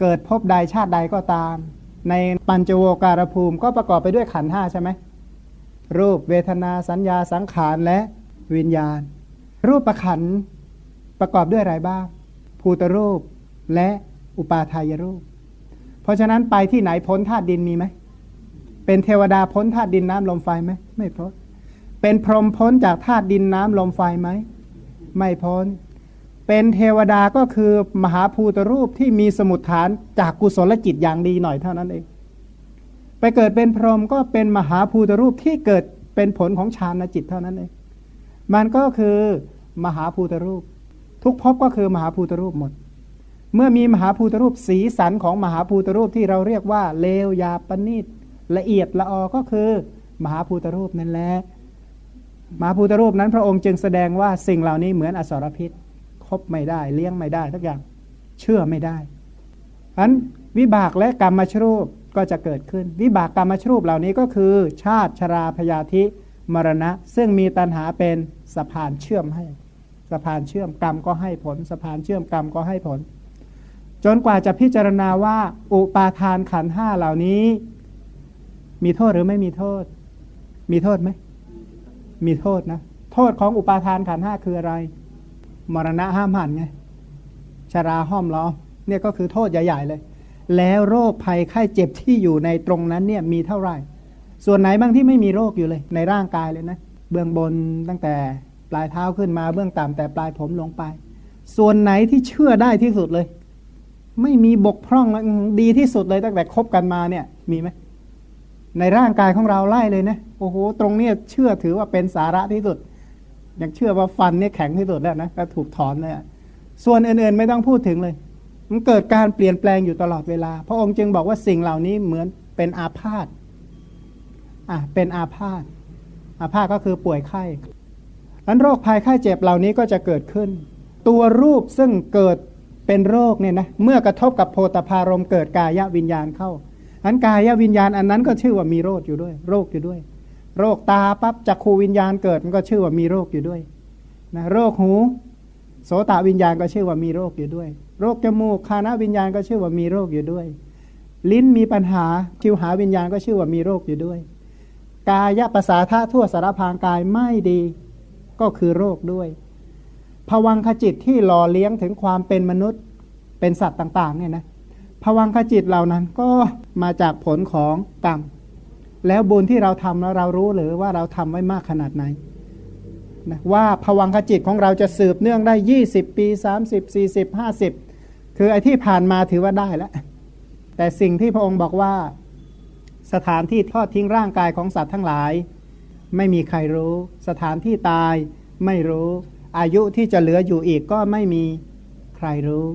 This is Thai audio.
เกิดพบใดชาติใดก็ตาม ในปัญจโวการภูมิก็ประกอบไปด้วยขันห้าใช่ไหมรูปเวทนาสัญญาสังขารและวิญญาณ รูปประขันประกอบด้วยอะไรบ้างภูตรูปและอุปาทายรูป เพราะฉะนั้นไปที่ไหนพ้นธาตุดินมีไหม เป็นเทวดาพ้นธาตุดินน้ำลมไฟไหมไม่พ้นเป็นพรหมพ้นจากธาตุดินน้ำลมไฟไหม ไม่พ้น เป็นเทวดาก็คือมหาภูตรูปที่มีสมุดฐานจากกุศลจิตอย่างดีหน่อยเท่านั้นเอง ไปเกิดเป็นพรหมก็เป็นมหาภูตรูปที่เกิดเป็นผลของฌานจิตเท่านั้นเอง มันก็คือมหาภูตรูป ทุกภพก็คือมหาภูตรูปหมด เมื่อมีมหาภูตรูปสีสันของมหาภูตรูปที่เราเรียกว่าเลวยาปณิดละเอียดละออก็คือ มหาภูตรูปนั่นแหละมหาภูตรูปนั้นพระองค์จึงแสดงว่าสิ่งเหล่านี้เหมือนอสรพิษ คบไม่ได้ เลี้ยงไม่ได้ทุกอย่างเชื่อไม่ได้อันวิบากและกรรมชรูปก็จะเกิดขึ้น วิบากกรรมชรูปเหล่านี้ก็คือ ชาติชราพยาธิมรณะ ซึ่งมีตัณหาเป็นสะพานเชื่อมให้สะพานเชื่อมกรรมก็ให้ผลสะพานเชื่อมกรรมก็ให้ผล จนกว่าจะพิจารณาว่า อุปาทานขันห้าเหล่านี้ มีโทษหรือไม่มีโทษ มีโทษไหมมีโทษนะ โทษของอุปาทานขันห้าคืออะไร มรณะห้ามหันไงชราห้อมล้อมเนี่ยก็คือโทษใหญ่ๆเลย แล้วโรคภัยไข้เจ็บที่อยู่ในตรงนั้นเนี่ยมีเท่าไหร่ ส่วนไหนบ้างที่ไม่มีโรคอยู่เลย ในร่างกายเลยนะ เบื้องบนตั้งแต่ปลายเท้าขึ้นมาเบื้องต่ำแต่ปลายผมลงไป ส่วนไหนที่เชื่อได้ที่สุดเลย ไม่มีบกพร่องแล้วดีที่สุดเลยตั้งแต่คบกันมาเนี่ย มีไหมในร่างกายของเราไล่เลยนะโอ้โหตรงเนี้ยเชื่อถือว่าเป็นสาระที่สุด ยังเชื่อว่าฟันเนี่ยแข็งที่สุดแล้วนะก็ถูกถอนเลยส่วนอื่นๆไม่ต้องพูดถึงเลย มันเกิดการเปลี่ยนแปลงอยู่ตลอดเวลา พระองค์จึงบอกว่าสิ่งเหล่านี้เหมือนเป็นอาพาธอะเป็นอาพาธอาพาธก็คือป่วยไข้อันโรคภัยไข้เจ็บเหล่านี้ก็จะเกิดขึ้น ตัวรูปซึ่งเกิดเป็นโรคเนี่ยนะเมื่อกระทบกับโพธพารมเกิดกายวิญญาณเข้าอันกายวิญญาณอันนั้นก็ชื่อว่ามีโรคอยู่ด้วย โรคอยู่ด้วย โรคตาปั๊บจักขูวิญญาณเกิดมันก็ชื่อว่ามีโรคอยู่ด้วยนะโรคหู โสตวิญญาณก็ชื่อว่ามีโรคอยู่ด้วย โรคจมูกคานาวิญญาณก็ชื่อว่ามีโรคอยู่ด้วย ลิ้นมีปัญหาคิวหาวิญญาณก็ชื่อว่ามีโรคอยู่ด้วย กายภาษาท่าทั่วสารพางกายไม่ดีก็คือโรคด้วยภวังคจิตที่หล่อเลี้ยงถึงความเป็นมนุษย์เป็นสัตว์ต่างๆเนี่ยนะภวังคจิตเหล่านั้นก็มาจากผลของกรรม แล้วบุญที่เราทำแล้วเรารู้หรือว่าเราทำไว้มากขนาดไหนนะว่าภวังคจิตของเราจะสืบเนื่องได้ 20 ปี 30 40 50 คือไอ้ที่ผ่านมาถือว่าได้แล้ว แต่สิ่งที่พระองค์บอกว่าสถานที่ทอดทิ้งร่างกายของสัตว์ทั้งหลาย ไม่มีใครรู้ สถานที่ตายไม่รู้ อายุที่จะเหลืออยู่อีกก็ไม่มีใครรู้